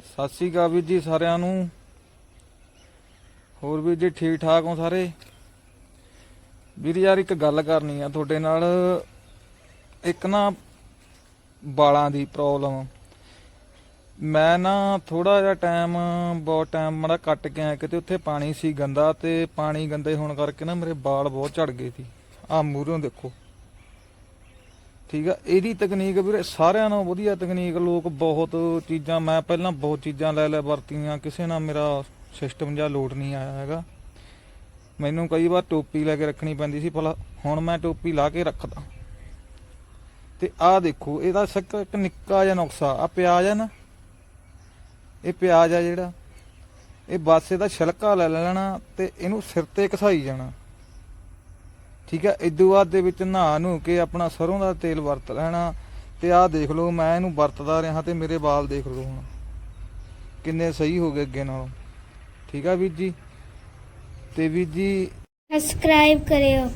ਸਤਿ ਸ੍ਰੀ ਅਕਾਲ ਵੀਰ ਜੀ ਸਾਰਿਆਂ ਨੂੰ। ਹੋਰ ਵੀਰ ਜੀ ਠੀਕ ਠਾਕ ਹੋ ਸਾਰੇ? ਵੀਰ ਯਾਰ ਇੱਕ ਗੱਲ ਕਰਨੀ ਆ ਤੁਹਾਡੇ ਨਾਲ। ਇੱਕ ਨਾ ਵਾਲਾਂ ਦੀ ਪ੍ਰੋਬਲਮ ਮੈਂ ਨਾ ਥੋੜਾ ਜਿਹਾ ਟਾਈਮ ਬਹੁਤ ਟਾਈਮ ਮੜਾ ਕੱਟ ਕੇ ਆਇਆ ਕਿਤੇ ਉੱਥੇ ਪਾਣੀ ਸੀ ਗੰਦਾ ਤੇ ਪਾਣੀ ਗੰਦੇ ਹੋਣ ਕਰਕੇ ਨਾ ਮੇਰੇ ਵਾਲ ਬਹੁਤ ਝੜ ਗਏ ਸੀ। ਆ ਮੂਹਰੋਂ ਦੇਖੋ। ਠੀਕ ਆ? ਇਹਦੀ ਤਕਨੀਕ ਵੀਰੇ ਸਾਰਿਆਂ ਨਾਲੋਂ ਵਧੀਆ ਤਕਨੀਕ ਲੋਕ ਬਹੁਤ ਚੀਜ਼ਾਂ, ਮੈਂ ਪਹਿਲਾਂ ਬਹੁਤ ਚੀਜ਼ਾਂ ਲੈ ਲੈ ਵਰਤੀਆਂ, ਕਿਸੇ ਨਾਲ ਮੇਰਾ ਸਿਸਟਮ ਜਾਂ ਲੋਡ ਨਹੀਂ ਆਇਆ ਹੈਗਾ। ਮੈਨੂੰ ਕਈ ਵਾਰ ਟੋਪੀ ਲੈ ਕੇ ਰੱਖਣੀ ਪੈਂਦੀ ਸੀ, ਭਲਾ ਹੁਣ ਮੈਂ ਟੋਪੀ ਲਾ ਕੇ ਰੱਖਦਾ। ਤੇ ਆਹ ਦੇਖੋ, ਇਹਦਾ ਸੱਕ ਇੱਕ ਨਿੱਕਾ ਜਿਹਾ ਨੁਕਸਾ ਆ ਪਿਆਜ਼ ਆ ਨਾ, ਇਹ ਪਿਆਜ਼ ਆ ਜਿਹੜਾ, ਇਹ ਬਸ ਇਹਦਾ ਛਿਲਕਾ ਲੈ ਲੈਣਾ ਤੇ ਇਹਨੂੰ ਸਿਰ ਤੇ ਘਸਾਈ ਜਾਣਾ। ਠੀਕ ਹੈ ਇਦੋਂ ਬਾਅਦ ਦੇ ਵਿੱਚ ਨਹਾ ਨੂੰ ਕੇ ਆਪਣਾ ਸਰੋਂ ਦਾ ਤੇਲ ਵਰਤ ਲੈਣਾ ਤੇ ਆਹ ਦੇਖ ਲਓ, ਮੈਂ ਇਹਨੂੰ ਵਰਤਦਾ ਰਿਹਾ ਤੇ ਮੇਰੇ ਵਾਲ ਦੇਖ ਲਓ ਹੁਣ। ਕਿੰਨੇ ਸਹੀ ਹੋ ਗਏ ਅੱਗੇ ਨਾਲੋਂ। ਠੀਕ ਆ ਵੀਰ ਜੀ? ਤੇ ਵੀਰ ਜੀ ਸਬਸਕ੍ਰਾਈਬ ਕਰਿਓ।